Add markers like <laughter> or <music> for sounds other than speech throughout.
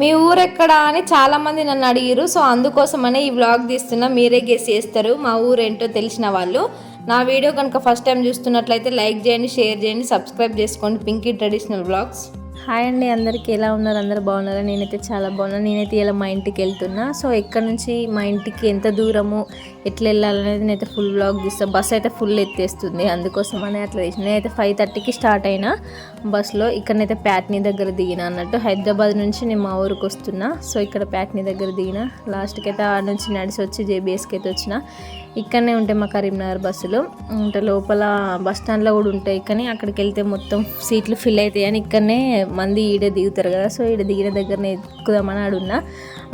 మీ ఊరెక్కడా అని చాలామంది నన్ను అడిగిరు సో అందుకోసమనే ఈ వ్లాగ్ తీస్తున్నా. మీరే గెస్ చేస్తారు. మా ఊరు ఏంటో తెలిసిన వాళ్ళు. నా వీడియో కనుక ఫస్ట్ టైం చూస్తున్నట్లయితే లైక్ చేయండి షేర్ చేయండి సబ్స్క్రైబ్ చేసుకోండి. Pinky traditional vlogs. హాయ్ అండి అందరికీ ఎలా ఉన్నారు? అందరు బాగున్నారా? నేనైతే చాలా బాగున్నాను నేనైతే ఇలా మా ఇంటికి వెళ్తున్నా. సో ఎక్కడ నుంచి మా ఇంటికి ఎంత దూరము ఎట్లా వెళ్ళాలనేది నేనైతే ఫుల్ బ్లాగ్ తీస్తాను బస్ అయితే ఫుల్ ఎత్తేస్తుంది. అందుకోసమని అట్లా చేసిన నేనైతే ఫైవ్ థర్టీకి స్టార్ట్ అయినా బస్లో ఇక్కడనైతే ప్యాట్నీ దగ్గర దిగిన అన్నట్టు. హైదరాబాద్ నుంచి నేను మా ఊరికి వస్తున్నా. సో ఇక్కడ ప్యాట్నీ దగ్గర దిగిన. లాస్ట్కి అయితే ఆడ నుంచి నడిచి వచ్చి జేబీఎస్కి అయితే వచ్చిన. ఇక్కడనే ఉంటాయి మా కరీంనగర్ బస్సులు. అంటే లోపల బస్ స్టాండ్లో కూడా ఉంటాయి కానీ అక్కడికి వెళ్తే మొత్తం సీట్లు ఫిల్ అవుతాయి అని ఇక్కడనే మంది ఈడే దిగుతారు కదా. సో ఈడ దిగిన దగ్గరనే ఎక్కుదామని ఆడున్నా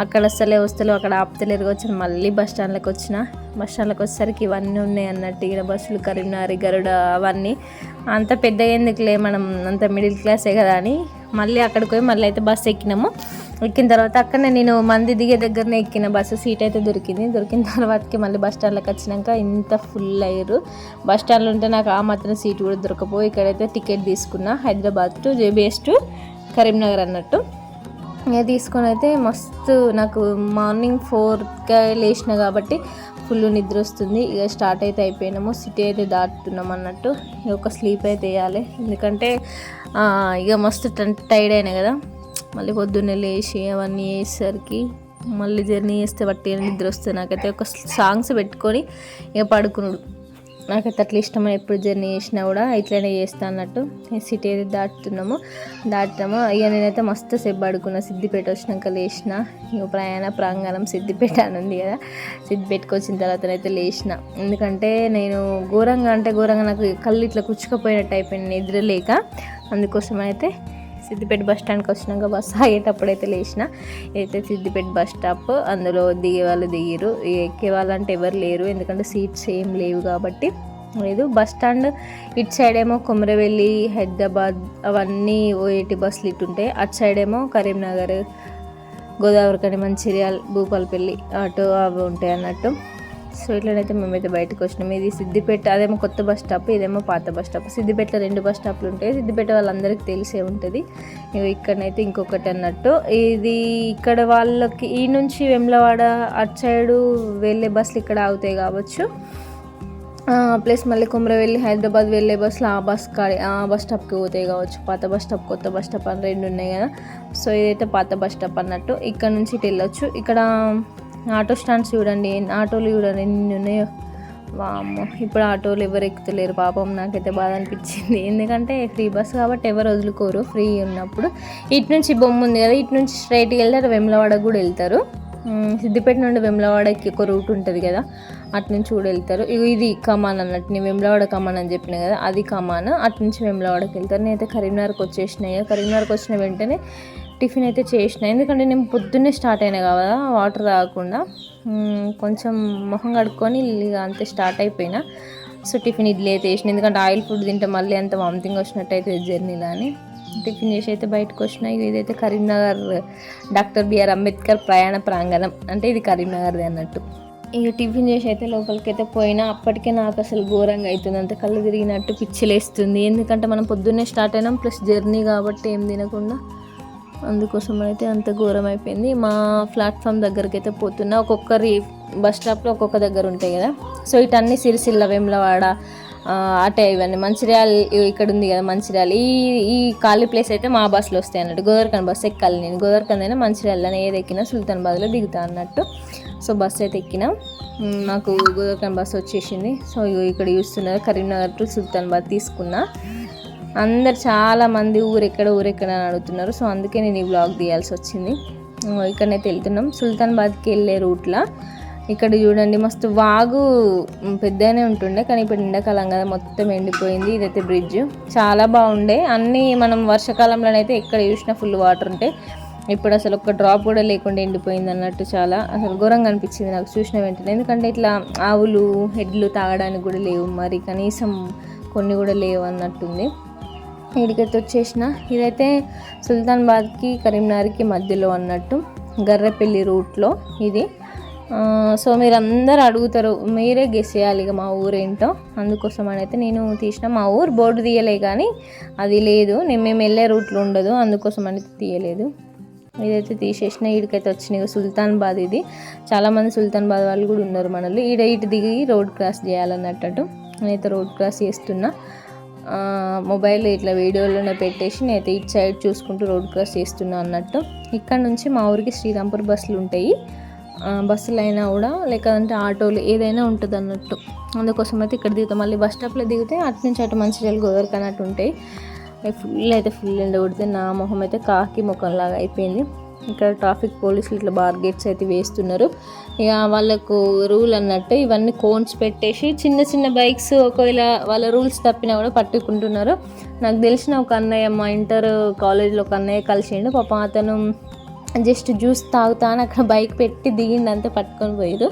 అక్కడ వస్తలే వస్తలేవు అక్కడ ఆపుతలేరు వచ్చిన మళ్ళీ బస్ స్టాండ్లోకి వచ్చిన. బస్ స్టాండ్లోకి వచ్చేసరికి ఇవన్నీ ఉన్నాయి అన్నట్టు ఈడ బస్సులు కరీంనగర్ గరుడ అవన్నీ. అంత పెద్దగా ఎందుకులే మనం అంత మిడిల్ క్లాసే కదా అని. మళ్ళీ అక్కడికి పోయి మళ్ళీ అయితే బస్సు ఎక్కినాము. ఎక్కిన తర్వాత అక్కడనే నేను మంది దిగే దగ్గరనే ఎక్కిన బస్సు. సీట్ అయితే దొరికింది. దొరికిన తర్వాతకి మళ్ళీ బస్ స్టాండ్లోకి వచ్చినాక ఇంత ఫుల్ అయ్యారు. బస్ స్టాండ్లో ఉంటే నాకు ఆ మాత్రం సీట్ కూడా దొరకపోయి ఇక్కడైతే టికెట్ తీసుకున్నా. Hyderabad to JBS to Karimnagar అన్నట్టు. ఇక తీసుకొని అయితే మస్తు నాకు మార్నింగ్ ఫోర్గా లేచిన కాబట్టి ఫుల్ నిద్ర వస్తుంది. ఇక స్టార్ట్ అయితే అయిపోయినాము. సిటీ అయితే దాటుతున్నాం అన్నట్టు. ఇక ఒక స్లీప్ అయితే వేయాలి. ఎందుకంటే ఇక మస్తు టైర్డ్ అయినా కదా. మళ్ళీ పొద్దున్నే లేచి అవన్నీ వేసేసరికి మళ్ళీ జర్నీ చేస్తే బట్టి నిద్ర వస్తుంది. నాకైతే ఒక సాంగ్స్ పెట్టుకొని ఇక పడుకున్నాడు నాకైతే అట్లా ఇష్టమైన ఎప్పుడు జర్నీ చేసినా కూడా ఇట్లనే చేస్తా అన్నట్టు సిటీ అయితే దాటుతున్నాము. దాటినాము ఇక నేనైతే మస్తు సేపు పడుకున్నా. సిద్దిపేట వచ్చినాక లేచిన. ఇక ప్రయాణ ప్రాంగణం సిద్దిపేట అని ఉంది కదా. సిద్దిపేటకు వచ్చిన తర్వాత అయితే లేచిన. ఎందుకంటే నేను ఘోరంగా అంటే ఘోరంగా నాకు కళ్ళు ఇట్లా కుచ్చుకపోయినట్టు అయిపోయింది. నిద్ర లేక అందుకోసం అయితే సిద్దిపేట బస్ స్టాండ్కి వచ్చినాక బస్ ఆగేటప్పుడు అయితే లేచిన అయితే సిద్దిపేట బస్ స్టాప్ అందులో దిగే వాళ్ళు దిగిరు ఎక్కే వాళ్ళంటే ఎవరు లేరు ఎందుకంటే సీట్స్ ఏం లేవు కాబట్టి. లేదు బస్ స్టాండ్ ఇటు సైడ్ ఏమో కొమరవెల్లి హైదరాబాద్ అవన్నీ ఓఏటి బస్సులు ఇటు ఉంటాయి. అటు సైడ్ ఏమో కరీంనగర్ గోదావరి కని మంచిర్యాల భూపాలపల్లి అటు అవి ఉంటాయి అన్నట్టు. సో ఇట్లనైతే మేమైతే బయటకు వచ్చినాం. ఇది సిద్దిపేట అదేమో కొత్త బస్ స్టాప్ ఇదేమో పాత బస్ స్టాప్. సిద్దిపేటలో రెండు బస్ స్టాప్లు ఉంటాయి. సిద్దిపేట వాళ్ళందరికీ తెలిసే ఉంటుంది. ఇక్కడనైతే ఇంకొకటి అన్నట్టు. ఇది ఇక్కడ వాళ్ళకి ఈ నుంచి వెమ్లవాడ అటు సైడు వెళ్ళే బస్సులు ఇక్కడ ఆగుతాయి కావచ్చు. ప్లస్ మళ్ళీ కుమ్రవెల్లి హైదరాబాద్ వెళ్ళే బస్సులు ఆ బస్ కాడి ఆ బస్ స్టాప్కి పోతాయి కావచ్చు. పాత బస్ స్టాప్ కొత్త బస్ స్టాప్ అని రెండు ఉన్నాయి కదా. సో ఇదైతే పాత బస్ స్టాప్ అన్నట్టు. ఇక్కడ నుంచి ఇటు వెళ్ళొచ్చు. ఇక్కడ ఆటో స్టాండ్స్ చూడండి ఆటోలు చూడండి ఎన్ని ఉన్నాయో. వామ్మో ఇప్పుడు ఆటోలు ఎవరు ఎక్కుతలేరు పాపం నాకైతే బాధ అనిపించింది. ఎందుకంటే ఫ్రీ బస్ కాబట్టి ఎవరు వదులుకోరు ఫ్రీ ఉన్నప్పుడు. ఇటు నుంచి బొమ్మ ఉంది కదా ఇటు నుంచి స్ట్రైట్కి వెళ్తారు వెమ్లవాడకు కూడా వెళ్తారు. సిద్దిపేట నుండి వెమ్లవాడకి ఒక రూట్ ఉంటుంది కదా అటు నుంచి కూడా వెళ్తారు. ఇది కమాన్ అన్నట్టు నేను వెమ్లవాడ కమాన్ అని చెప్పిన కదా అది కమాన్. అటు నుంచి వెమ్లవాడకి వెళ్తారు. నేనైతే కరీంనగర్కి వచ్చేసినాయి కరీంనగర్కి వచ్చిన వెంటనే టిఫిన్ అయితే చేసిన. ఎందుకంటే నేను పొద్దున్నే స్టార్ట్ అయినా కదా వాటర్ తాగకుండా. కొంచెం మొహం కడుక్కొని ఇక అంతే స్టార్ట్ అయిపోయినా. సో టిఫిన్ ఇడ్లీ అయితే వేసిన ఎందుకంటే ఆయిల్ ఫుడ్ తింటే మళ్ళీ అంత వామిటింగ్ వచ్చినట్టు అయితే జర్నీలో అని. టిఫిన్ చేసి అయితే బయటకు వచ్చిన. ఇదైతే కరీంనగర్ డాక్టర్ బిఆర్ అంబేద్కర్ ప్రయాణ ప్రాంగణం. అంటే ఇది కరీంనగర్ది అన్నట్టు. ఇక టిఫిన్ చేసి అయితే లోపలికి అయితే పోయినా. అప్పటికే నాకు అసలు ఘోరంగా అవుతుంది. అంత కళ్ళు తిరిగినట్టు పిచ్చిలేస్తుంది. ఎందుకంటే మనం పొద్దున్నే స్టార్ట్ అయినాం ప్లస్ జర్నీ కాబట్టి ఏం తినకుండా. అందుకోసం అయితే అంత ఘోరం అయిపోయింది మా ప్లాట్ఫామ్ దగ్గరికి అయితే పోతున్నా ఒక్కొక్కరి బస్ స్టాప్లో ఒక్కొక్క దగ్గర ఉంటాయి కదా. సో ఇటన్నీ సిరిసిల్ల వేములవాడ అటే ఇవన్నీ. మంచిర్యాల ఇక్కడ ఉంది కదా మంచిర్యాల. ఈ ఈ ఖాళీ ప్లేస్ అయితే మా బస్సులో వస్తాయి అన్నట్టు. గోదర్కన్ బస్ ఎక్కాలి నేను. గోదర్కన్ అయినా మంచిర్యాలని ఏది ఎక్కినా సుల్తాన్బాద్లో దిగుతా అన్నట్టు. సో బస్ అయితే ఎక్కినా. నాకు గోదర్కన్ బస్ వచ్చేసింది. సో ఇక్కడ చూస్తున్నారు కరీంనగర్ టు సుల్తాన్బాద్ తీసుకున్నా అందరు చాలామంది ఊరెక్కడ ఊరెక్కడ అని అడుగుతున్నారు. సో అందుకే నేను ఈ బ్లాగ్ తీయాల్సి వచ్చింది. ఇక్కడనే ఇక్కడనైతే వెళ్తున్నాం. సుల్తాన్బాద్కి వెళ్ళే రూట్లో. ఇక్కడ చూడండి మస్తు వాగు పెద్దనే పెద్దగానే ఉంటుండే కానీ ఇప్పుడు ఎండాకాలం కదా మొత్తం ఎండిపోయింది. ఇదైతే బ్రిడ్జ్ చాలా బాగుండే. అన్నీ మనం వర్షాకాలంలోనైతే ఎక్కడ చూసినా ఫుల్ వాటర్ ఉంటే ఇప్పుడు అసలు ఒక్క డ్రాప్ కూడా లేకుండా ఎండిపోయింది అన్నట్టు చాలా అసలు ఘోరంగా అనిపించింది నాకు. చూసిన వెంటనే. ఎందుకంటే ఇట్లా ఆవులు హెడ్లు తాగడానికి కూడా లేవు మరి. కనీసం కొన్ని కూడా లేవు అన్నట్టుంది. ఇక్కడికైతే వచ్చేసిన. ఇదైతే సుల్తాన్బాద్కి కరీంనగర్కి మధ్యలో అన్నట్టు గర్రెపల్లి రూట్లో ఇది. సో మీరు అందరు అడుగుతారు మీరే గెస్ చేయాలి ఇక మా ఊరేంటో. అందుకోసం అని అయితే నేను తీసిన. మా ఊరు బోర్డు తీయలే కానీ అది లేదు. నేను మేము వెళ్ళే రూట్లో ఉండదు అందుకోసం అని తీయలేదు. ఇదైతే తీసేసిన. ఈడికైతే వచ్చినాయి సుల్తాన్బాద్ ఇది. చాలామంది సుల్తాన్బాద్ వాళ్ళు కూడా ఉన్నారు మనల్ని. ఈడ ఇటు దిగి రోడ్ క్రాస్ చేయాలన్నట్టు. నేనైతే రోడ్ క్రాస్ చేస్తున్నా. మొబైల్ ఇట్లా వీడియోలోనే పెట్టేసి నేనైతే ఇటు సైడ్ చూసుకుంటూ రోడ్ క్రాస్ చేస్తున్నా అన్నట్టు. ఇక్కడ నుంచి మా ఊరికి శ్రీరాంపూర్ బస్సులు ఉంటాయి. బస్సులు అయినా కూడా లేకపోతే ఆటోలు ఏదైనా ఉంటుంది అన్నట్టు. అందుకోసం అయితే ఇక్కడ దిగుతాం. మళ్ళీ బస్ స్టాప్లో దిగితే అటు నుంచి అటు మంచిర్యాల గోదావరికి అన్నట్టు ఉంటాయి. ఫుల్ అయితే ఫుల్ ఎండ కొడితే నా మొహం అయితే కాకి ముఖంలాగా అయిపోయింది. ఇక్కడ ట్రాఫిక్ పోలీసులు ఇట్లా బార్ గేట్స్ అయితే వేస్తున్నారు. ఇక వాళ్ళకు రూల్ అన్నట్టు ఇవన్నీ కోన్స్ పెట్టేసి చిన్న చిన్న బైక్స్ ఒకవేళ వాళ్ళ రూల్స్ తప్పినా కూడా పట్టుకుంటున్నారు. నాకు తెలిసిన ఒక అన్నయ్య మా ఇంటర్ కాలేజ్లో ఒక అన్నయ్య కలిసిండు. పాపం అతను జస్ట్ జ్యూస్ తాగుతాను అక్కడ బైక్ పెట్టి దిగిండి అంతే పట్టుకొని పోయారు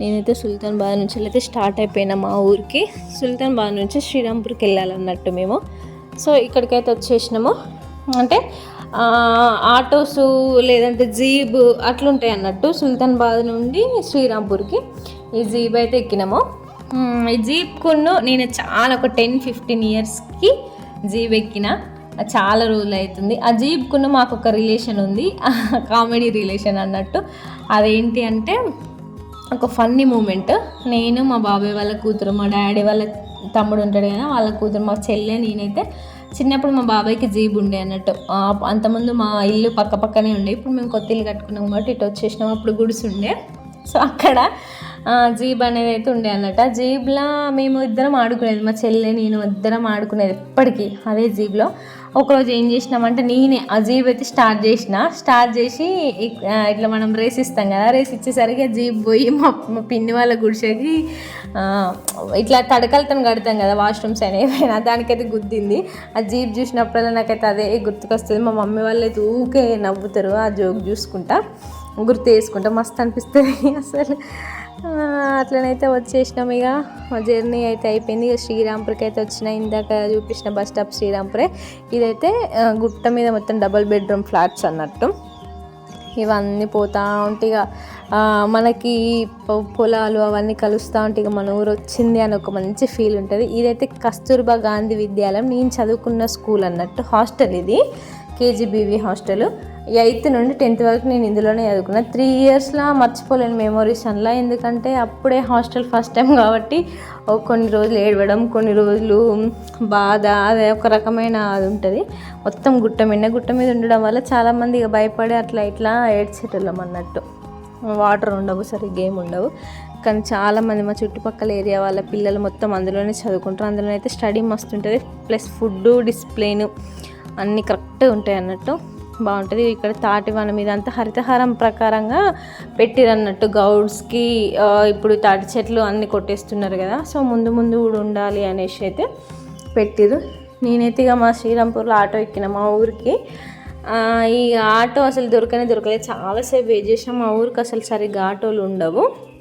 నేనైతే సుల్తాన్ బాద్ నుంచి అయితే స్టార్ట్ అయిపోయినా మా ఊరికి. సుల్తాన్ బాద్ నుంచి శ్రీరాంపూర్కి వెళ్ళాలన్నట్టు మేము. సో ఇక్కడికైతే వచ్చేసినాము. అంటే ఆటోస్ లేదంటే జీబ్ అట్లుంటాయి అన్నట్టు సుల్తాన్ బాద్ నుండి శ్రీరాంపూర్కి. ఈ జీబ్ అయితే ఎక్కినాము. ఈ జీప్ కొన్ను నేను చాలా ఒక టెన్ ఫిఫ్టీన్ ఇయర్స్కి జీబ్ ఎక్కిన. చాలా రోజులు అవుతుంది. ఆ జీప్కున్న మాకు ఒక రిలేషన్ ఉంది. కామెడీ రిలేషన్ అన్నట్టు. అదేంటి అంటే ఒక ఫన్నీ మూమెంట్. నేను మా బాబాయ్ వాళ్ళ కూతురు మా డాడీ వాళ్ళ తమ్ముడు ఉంటాడు కదా వాళ్ళ కూతురు మా చెల్లె నేనైతే చిన్నప్పుడు మా బాబాయ్కి జీబ్ ఉండే అన్నట్టు. ఆ, అంతకుముందు మా ఇల్లు పక్క పక్కనే ఉండే. ఇప్పుడు మేము కొత్త ఇల్లు కట్టుకున్నాం కాబట్టి ఇటు వచ్చేసినాం. అప్పుడు గుడిసి ఉండే సో అక్కడ జీబ్ అనేది అయితే ఉండే అన్నట్టు జీబ్లో మేము ఇద్దరం ఆడుకునేది మా చెల్లె నేను ఇద్దరం ఆడుకునేది ఎప్పటికీ అదే జీబ్లో. ఒకరోజు ఏం చేసినామంటే నేనే ఆ జీబ్ అయితే స్టార్ట్ చేసిన. స్టార్ట్ చేసి ఇట్లా మనం రేస్ ఇస్తాం కదా రేస్ ఇచ్చేసరికి ఆ జీబ్ పోయి మా మా పిన్ని వాళ్ళ గుడిసేకి ఇట్లా తడకలతో కడతాం కదా వాష్రూమ్స్ అనేవి దానికైతే గుద్దింది. ఆ జీబ్ చూసినప్పుడల్లా నాకైతే అదే గుర్తుకొస్తుంది. మా మమ్మీ వాళ్ళు అయితే ఊకే నవ్వుతారు ఆ జోక్ చూసుకుంటా గుర్తు చేసుకుంటా మస్తు అనిపిస్తుంది. <laughs> అసలు అట్లనైతే వచ్చేసినాం ఇక. జర్నీ అయితే అయిపోయింది. ఇక శ్రీరాంపూర్కి అయితే వచ్చిన ఇందాక చూపించిన బస్ స్టాప్ శ్రీరాంపురే. ఇదైతే గుట్ట మీద మొత్తం డబల్ బెడ్రూమ్ ఫ్లాట్స్ అన్నట్టు. ఇవన్నీ పోతూ ఉంటే ఇక మనకి పొ- పొలాలు అవన్నీ కలుస్తూ ఉంటే ఇక మన ఊరు వచ్చింది అని ఒక మంచి ఫీల్ ఉంటుంది. ఇదైతే కస్తూర్బా గాంధీ విద్యాలయం. నేను చదువుకున్న స్కూల్ అన్నట్టు హాస్టల్ ఇది. KGBV hostel. ఎయిత్ నుండి టెన్త్ వరకు నేను ఇందులోనే చదువుకున్నా. త్రీ ఇయర్స్లో మర్చిపోలేని మెమొరీస్ అందులో ఎందుకంటే అప్పుడే హాస్టల్ ఫస్ట్ టైం కాబట్టి కొన్ని రోజులు ఏడవడం కొన్ని రోజులు బాధ అదే ఒక రకమైన అది ఉంటుంది. మొత్తం గుట్ట మీద గుట్ట మీద ఉండడం వల్ల చాలామంది ఇక భయపడి అట్లా ఇట్లా ఏడ్చేటోళ్ళం అన్నట్టు. వాటర్ ఉండవు సరిగ్గా ఏమి ఉండవు. కానీ చాలామంది మా చుట్టుపక్కల ఏరియా వాళ్ళ పిల్లలు మొత్తం అందులోనే చదువుకుంటారు. అందులో అయితే స్టడీ మస్తు ఉంటుంది. ప్లస్ ఫుడ్ డిసిప్లిన్ అన్నీ కరెక్ట్గా ఉంటాయి అన్నట్టు. బాగుంటుంది. ఇక్కడ తాటివన మీద అంతా హరితహారం ప్రకారంగా పెట్టిరన్నట్టు గౌడ్స్కి ఇప్పుడు తాటి చెట్లు అన్నీ కొట్టేస్తున్నారు కదా. సో ముందు ముందు కూడా ఉండాలి అనేసి అయితే పెట్టిరు. నేనైతే ఇక మా శ్రీరాంపూర్లో ఆటో ఎక్కిన మా ఊరికి. ఈ ఆటో అసలు దొరకనే దొరకలేదు. చాలాసేపు వెయిట్ చేసినా మా ఊరికి అసలు సరిగ్గా ఆటోలు ఉండవు.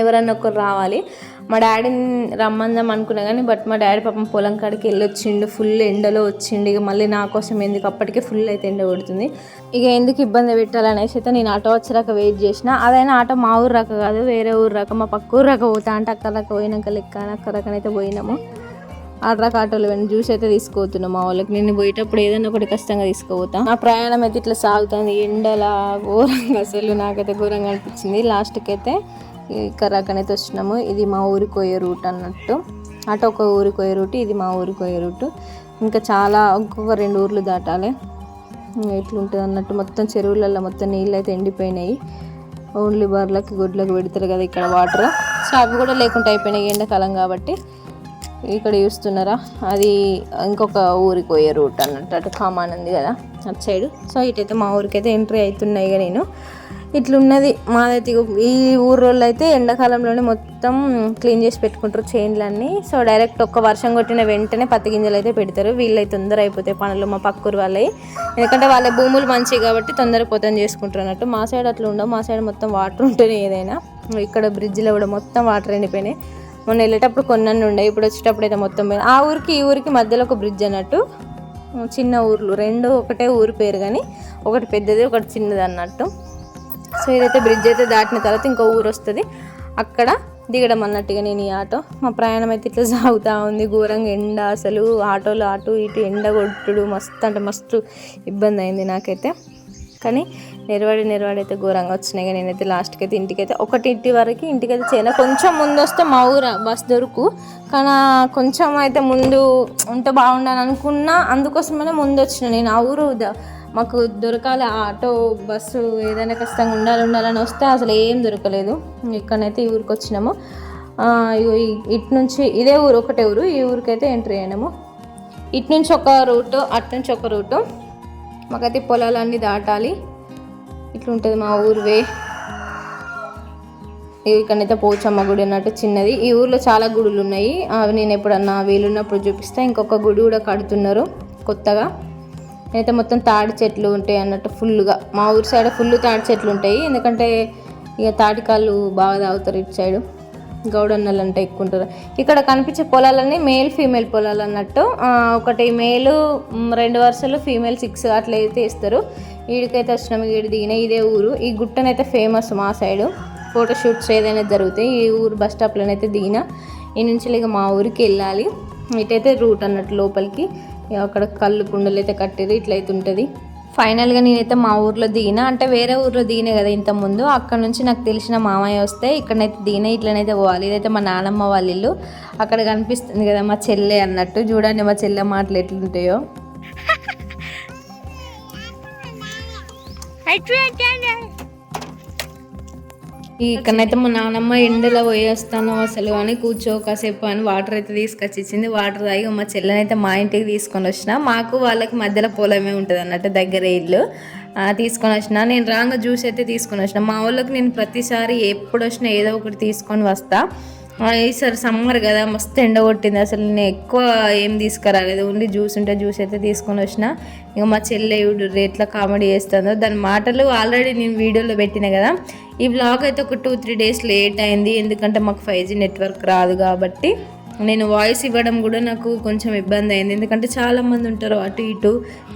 ఎవరన్నా ఒకరు రావాలి. మా డాడీని రమ్మందాం అనుకున్నా కానీ బట్ మా డాడీ పాపం పొలం కాడికి వెళ్ళి వచ్చిండు ఫుల్ ఎండలో వచ్చిండు. ఇక మళ్ళీ నా కోసం ఎందుకు అప్పటికే ఫుల్ అయితే ఎండ కొడుతుంది. ఇక ఎందుకు ఇబ్బంది పెట్టాలనేసి అయితే నేను ఆటో వచ్చేరాక వెయిట్ చేసిన. అదైనా ఆటో మా ఊరు రాక కాదు వేరే ఊరు రాక మా పక్క ఊరు రాక పోతా అంటే అక్కడ రాక పోయినాక లెక్క అని అక్కడ రకనైతే పోయినాము. ఆర్డ్రాక్ ఆటోలు వెంట జ్యూస్ అయితే తీసుకుపోతున్నాం మా వాళ్ళకి. నేను పోయేటప్పుడు ఏదైనా ఒకటి కష్టంగా తీసుకుపోతాను నా ప్రయాణం అయితే ఇట్లా సాగుతుంది. ఎండలా ఘోరంగా అసలు నాకైతే ఘోరంగా అనిపించింది. లాస్ట్కి అయితే కరాకనైతే వచ్చినాము. ఇది మా ఊరికి పోయే రూట్ అన్నట్టు. అటు ఒక ఊరికి పోయే రూట్ ఇది మా ఊరికి పోయే రూట్. ఇంకా చాలా ఇంకొక రెండు ఊర్లు దాటాలి. ఎట్లుంటుంది అన్నట్టు మొత్తం చెరువులలో మొత్తం నీళ్ళు అయితే ఎండిపోయినాయి. ఓన్లీ బర్లకి గుడ్లకు పెడతారు కదా ఇక్కడ వాటర్. సో అవి కూడా లేకుండా అయిపోయినాయి ఎండాకాలం కాబట్టి. ఇక్కడ చూస్తున్నారా? అది ఇంకొక ఊరికి పోయే రూట్ అన్నట్టు. అటు కామాన్ ఉంది కదా అటు సైడ్. సో ఇటైతే మా ఊరికి అయితే ఎంట్రీ అవుతున్నాయి ఇక నేను. ఇట్లున్నది. మాదైతే ఈ ఊరోళ్ళు అయితే ఎండాకాలంలోనే మొత్తం క్లీన్ చేసి పెట్టుకుంటారు చైన్లన్నీ. సో డైరెక్ట్ ఒక్క వర్షం కొట్టిన వెంటనే పత్తి గింజలు అయితే పెడతారు. వీళ్ళైతే తొందర అయిపోతాయి పనులు మా పక్కూరు వాళ్ళవి ఎందుకంటే వాళ్ళ భూములు మంచివి కాబట్టి తొందర పోతం చేసుకుంటారు అన్నట్టు. మా సైడ్ అట్లా ఉండవు. మా సైడ్ మొత్తం వాటర్ ఉంటేనే ఏదైనా. ఇక్కడ బ్రిడ్జ్లో కూడా మొత్తం వాటర్ ఎండిపోయినాయి. మొన్న వెళ్ళేటప్పుడు కొన్ని ఉండే. ఇప్పుడు వచ్చేటప్పుడు అయితే మొత్తం పోయింది. ఆ ఊరికి ఈ ఊరికి మధ్యలో ఒక బ్రిడ్జ్ అన్నట్టు. చిన్న ఊర్లు. రెండు ఒకటే ఊరు పేరు కానీ ఒకటి పెద్దది ఒకటి చిన్నది అన్నట్టు. సో ఇదైతే బ్రిడ్జ్ అయితే దాటిన తర్వాత ఇంకో ఊరు వస్తుంది. అక్కడ దిగడం అన్నట్టుగా నేను ఈ ఆటో. మా ప్రయాణం అయితే ఇట్లా సాగుతూ ఉంది. ఘోరంగా ఎండ అసలు. ఆటోలో అటు ఇటు ఎండ కొట్టుడు మస్తు అంటే మస్తు ఇబ్బంది అయింది నాకైతే. కానీ నెరవాడి నెరవాడి అయితే ఘోరంగా వచ్చినాయి. కానీ నేనైతే లాస్ట్కి అయితే ఇంటికైతే ఒకటి ఇంటి వరకు ఇంటికైతే చేయను కొంచెం ముందు వస్తే మా ఊరు బస్ దొరుకు. కానీ కొంచెం అయితే ముందు ఉంటే బాగుండని అనుకున్నా. అందుకోసమనే ముందు వచ్చిన. నేను ఆ ఊరు మాకు దొరకాలి ఆటో బస్సు ఏదైనా ఖచ్చితంగా ఉండాలి ఉండాలని వస్తే అసలు ఏం దొరకలేదు. ఇక్కడనైతే ఈ ఊరికి వచ్చినాము. ఇటు నుంచి ఇదే ఊరు ఒకటే ఊరు. ఈ ఊరికైతే ఎంట్రీ అయినాము. ఇటు నుంచి ఒక రూటు అటు నుంచి ఒక రూటు. మాకైతే పొలాలన్నీ దాటాలి. ఇట్లుంటుంది మా ఊరు వే ఇక్కడైతే పోచమ్మ గుడి అన్నట్టు చిన్నది. ఈ ఊర్లో చాలా గుడులు ఉన్నాయి. అవి నేను ఎప్పుడన్నా వీలున్నప్పుడు చూపిస్తే. ఇంకొక గుడి కూడా కడుతున్నారు కొత్తగా. అయితే మొత్తం తాడి చెట్లు ఉంటాయి అన్నట్టు ఫుల్గా మా ఊరి సైడ్ ఫుల్ తాడి చెట్లు ఉంటాయి. ఎందుకంటే ఇక తాటికాళ్ళు బాగా తాగుతారు ఇటు సైడు. గౌడన్నలు అంటే ఎక్కువ ఉంటారు. ఇక్కడ కనిపించే పొలాలన్నీ మేల్ ఫీమేల్ పొలాలు అన్నట్టు. ఒకటి మేలు రెండు వరుసలు ఫీమేల్ సిక్స్ అట్లా అయితే ఇస్తారు వీడికైతే వచ్చినాం వీడి దిగిన ఇదే ఊరు. ఈ గుట్టనైతే ఫేమస్ మా సైడు. ఫోటోషూట్స్ ఏదైనా జరుగుతాయి ఈ ఊరు బస్ స్టాప్లోనైతే దిగిన. ఈ నుంచి ఇక మా ఊరికి వెళ్ళాలి. ఇటైతే రూట్ అన్నట్టు లోపలికి. అక్కడ కళ్ళు కుండలు అయితే కట్టేది ఇట్లయితే ఉంటుంది. ఫైనల్గా నేనైతే మా ఊర్లో దిగిన అంటే వేరే ఊర్లో దిగిన కదా ఇంత ముందు అక్కడ నుంచి నాకు తెలిసిన మామయ్య వస్తే ఇక్కడనైతే దిగిన ఇట్లనైతే పోవాలి. ఇదైతే మా నానమ్మ వాళ్ళ ఇల్లు. అక్కడ కనిపిస్తుంది కదా మా చెల్లె అన్నట్టు. చూడండి మా చెల్లె మాటలు ఎట్లుంటాయో. <laughs> ఇక్కడనైతే మా నాన్నమ్మ ఎండలో పోయేస్తాను అసలు అని కూర్చో కాసేపు అని వాటర్ అయితే తీసుకొచ్చి ఇచ్చింది. వాటర్ తాగి మా చెల్లెనైతే మా ఇంటికి తీసుకొని వచ్చిన. మాకు వాళ్ళకి మధ్యలో పొలమే ఉంటుంది అన్నట్టు దగ్గర ఇల్లు. తీసుకొని వచ్చిన. నేను రాగా జ్యూస్ అయితే తీసుకొని వచ్చిన. మా వాళ్ళకి నేను ప్రతిసారి ఎప్పుడు వచ్చినా ఏదో ఒకటి తీసుకొని వస్తాను ఈసారి సమ్మర్ కదా మస్తు ఎండ కొట్టింది. అసలు నేను ఎక్కువ ఏం తీసుకురాలేదు. ఓన్లీ జ్యూస్ ఉంటే జ్యూస్ అయితే తీసుకొని వచ్చిన. ఇక మా చెల్లె ఎట్లా కామెడీ చేస్తుందో. దాని మాటలు ఆల్రెడీ నేను వీడియోలో పెట్టిన కదా. ఈ బ్లాగ్ అయితే ఒక టూ త్రీ డేస్ లేట్ అయింది. ఎందుకంటే మాకు ఫైవ్ జీ నెట్వర్క్ రాదు కాబట్టి నేను వాయిస్ ఇవ్వడం కూడా నాకు కొంచెం ఇబ్బంది అయింది. ఎందుకంటే చాలామంది ఉంటారు అటు ఇటు.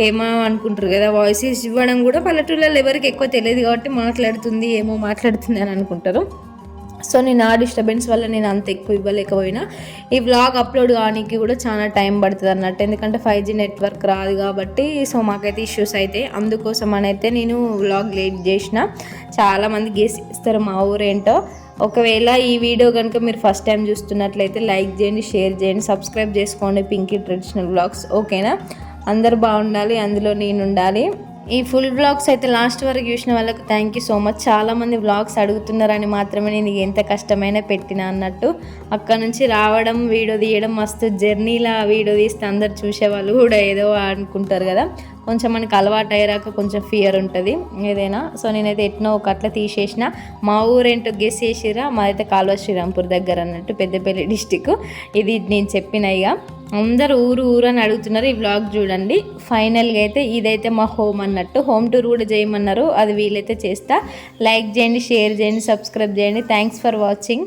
ఏమో అనుకుంటారు కదా వాయిస్ ఇవ్వడం కూడా పల్లెటూళ్ళలో ఎవరికి ఎక్కువ తెలియదు కాబట్టి మాట్లాడుతుంది ఏమో మాట్లాడుతుంది అని అనుకుంటారు. సో నేను ఆ డిస్టర్బెన్స్ వల్ల నేను అంత ఎక్కువ ఇవ్వలేకపోయినా. ఈ వ్లాగ్ అప్లోడ్ కావడానికి కూడా చాలా టైం పడుతుంది అన్నట్టు. ఎందుకంటే ఫైవ్ జీ నెట్వర్క్ రాదు కాబట్టి సో మాకైతే ఇష్యూస్ అయితే. అందుకోసం అని అయితే నేను వ్లాగ్ లేట్ చేసిన. చాలామంది గెస్ ఇస్తారు మా ఊరేంటో ఒకవేళ ఈ వీడియో కనుక మీరు ఫస్ట్ టైం చూస్తున్నట్లయితే లైక్ చేయండి షేర్ చేయండి సబ్స్క్రైబ్ చేసుకోండి. పింకీ ట్రెడిషనల్ వ్లాగ్స్ ఓకేనా అందరు బాగుండాలి అందులో నేను ఉండాలి. ఈ ఫుల్ వ్లాగ్స్ అయితే లాస్ట్ వరకు చూసిన వాళ్ళకి థ్యాంక్ యూ సో మచ్ చాలామంది వ్లాగ్స్ అడుగుతున్నారని మాత్రమే నేను ఎంత కష్టమైనా పెట్టిన అన్నట్టు. అక్కడ నుంచి రావడం వీడియో తీయడం మస్తు జర్నీలా వీడియో తీస్తే అందరు చూసేవాళ్ళు కూడా ఏదో అనుకుంటారు కదా. కొంచెం మనకి అలవాటు అయ్యాక కొంచెం ఫియర్ ఉంటుంది ఏదైనా. సో నేనైతే ఎట్నో ఒక అట్లా తీసేసిన. మా ఊరేంటో గెస్ చేసిరా మాదైతే కాలువ శ్రీరాంపూర్ దగ్గర అన్నట్టు పెద్దపల్లి డిస్టిక్ ఇది నేను చెప్పిన ఇక అందరు ఊరు ఊరు అని అడుగుతున్నారు ఈ వ్లాగ్ చూడండి. ఫైనల్గా అయితే ఇదైతే మా హోమ్ అన్నట్టు. హోమ్ టూర్ కూడా చేయమన్నారు. అది వీలైతే చేస్తా. లైక్ చేయండి షేర్ చేయండి సబ్స్క్రైబ్ చేయండి. Thanks for watching